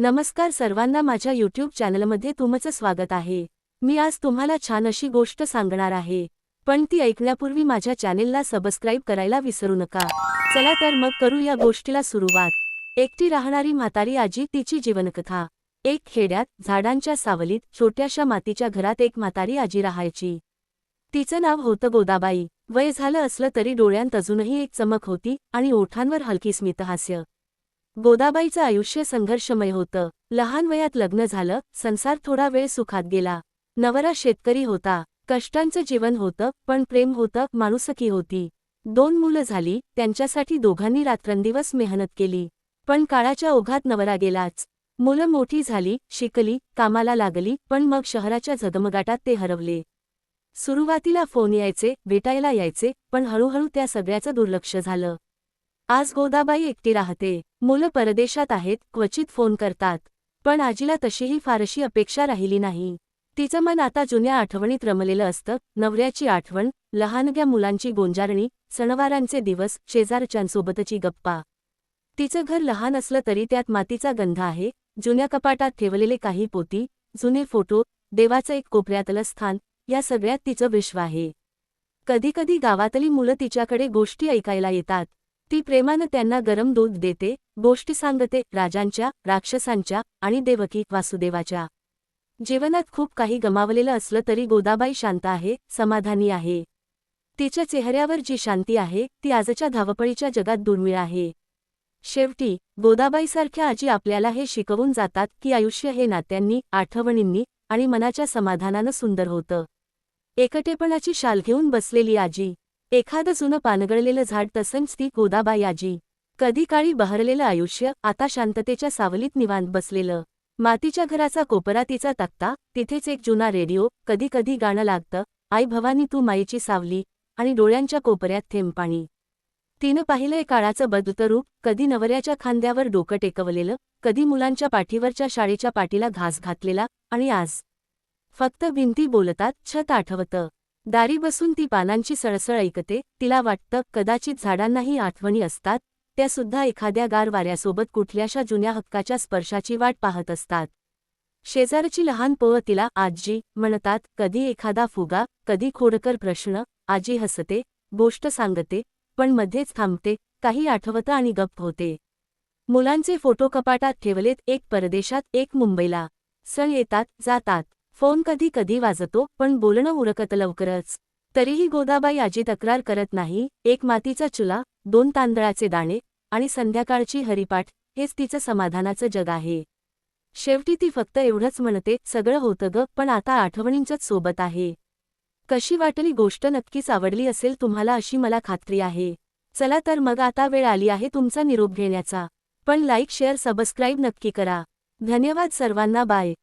नमस्कार सर्वांना माझ्या यूट्यूब चॅनलमध्ये तुमचं स्वागत आहे. मी आज तुम्हाला छान अशी गोष्ट सांगणार आहे. पण ती ऐकण्यापूर्वी माझ्या चॅनेलला सबस्क्राईब करायला विसरू नका. चला तर मग करू या गोष्टीला सुरुवात. एकटी राहणारी म्हातारी आजी तिची जीवनकथा. एक खेड्यात झाडांच्या सावलीत छोट्याशा मातीच्या घरात एक म्हातारी आजी राहायची. तिचं नाव होतं गोदाबाई. वय झालं असलं तरी डोळ्यांत अजूनही एक चमक होती आणि ओठांवर हलकी स्मितहास्य. गोदाबाईचं आयुष्य संघर्षमय होतं. लहान वयात लग्न झालं संसार थोडा वेळ सुखात गेला. नवरा शेतकरी होता. कष्टांचं जीवन होतं पण प्रेम होतं माणुसकी होती. दोन मुलं झाली त्यांच्यासाठी दोघांनी रात्रंदिवस मेहनत केली. पण काळाच्या ओघात नवरा गेलाच. मुलं मोठी झाली शिकली कामाला लागली पण मग शहराच्या झगमगाटात ते हरवले. सुरुवातीला फोन यायचे भेटायला यायचे पण हळूहळू त्या सगळ्याचं दुर्लक्ष झालं. आज गोदाबाई एकटी राहते. मुलं परदेशात आहेत क्वचित फोन करतात. पण आजीला तशीही फारशी अपेक्षा राहिली नाही. तिचं मन आता जुन्या आठवणीत रमलेलं असतं. नवऱ्याची आठवण लहानग्या मुलांची गोंजारणी सणवारांचे दिवस शेजारच्यांसोबतची गप्पा. तिचं घर लहान असलं तरी त्यात मातीचा गंध आहे. जुन्या कपाटात ठेवलेले काही पोती जुने फोटो देवाचं एक कोपऱ्यातलं स्थान या सगळ्यात तिचं विश्व आहे. कधीकधी गावातली मुलं तिच्याकडे गोष्टी ऐकायला येतात. ती प्रेमानं त्यांना गरम दूध देते गोष्टी सांगते राजांच्या राक्षसांच्या आणि देवकी वासुदेवाच्या. जीवनात खूप काही गमावलेलं असलं तरी गोदाबाई शांत आहे समाधानी आहे. तिच्या चेहऱ्यावर जी शांती आहे ती आजच्या धावपळीच्या जगात दुर्मिळ आहे. शेवटी गोदाबाईसारख्या आजी आपल्याला हे शिकवून जातात की आयुष्य हे नात्यांनी आठवणींनी आणि मनाच्या समाधानानं सुंदर होतं. एकटेपणाची शाल घेऊन बसलेली आजी. एखादं जुनं पानगळलेलं झाड तसंच ती गोदाबाई आजी कधी काळी बहरलेलं आयुष्य आता शांततेच्या सावलीत निवांत बसलेलं. मातीच्या घराचा कोपरा तिचा तक्ता तिथेच एक जुना रेडिओ कधी कधी गाणं लागतं आई भवानी तू माईची सावली आणि डोळ्यांच्या कोपऱ्यात थेंब पाणी. तिनं पाहिलंय काळाचं बदलतं रूप कधी नवऱ्याच्या खांद्यावर डोकं टेकवलेलं कधी मुलांच्या पाठीवरच्या शाळेच्या पाठीला घास घातलेला आणि आज. फक्त भिंती बोलतात छत आठवतं. दारी बसून ती पानांची सळसळ ऐकते तिला वाटतं कदाचित झाडांनाही आठवणी असतात त्या सुद्धा एखाद्या गार वाऱ्यासोबत कुठल्याशा जुन्या हक्काच्या स्पर्शाची वाट पाहत असतात. शेजारची लहान पोवं तिला आजी म्हणतात कधी एखादा फुगा कधी खोडकर प्रश्न आजी हसते गोष्ट सांगते पण मध्येच थांबते काही आठवतं आणि गप्प होते. मुलांचे फोटो कपाटात ठेवलेत एक परदेशात एक मुंबईला. सण येतात जातात. फोन कधी कधी वाजतो पण बोलणं उरकत लवकरच. तरीही गोदाबाई आजी तक्रार करत नाही एक मातीचा चुला दोन तांदळाचे दाणे आणि संध्याकाळची हरिपाठ हेच तिचं समाधानाचं जग आहे. शेवटी ती फक्त एवढंच म्हणते सगळं होतं ग पण आता आठवणींचंच सोबत आहे. कशी वाटली गोष्ट नक्कीच आवडली असेल तुम्हाला अशी मला खात्री आहे. चला तर मग आता वेळ आली आहे तुमचा निरोप घेण्याचा. पण लाईक शेअर सबस्क्राईब नक्की करा. धन्यवाद सर्वांना बाय.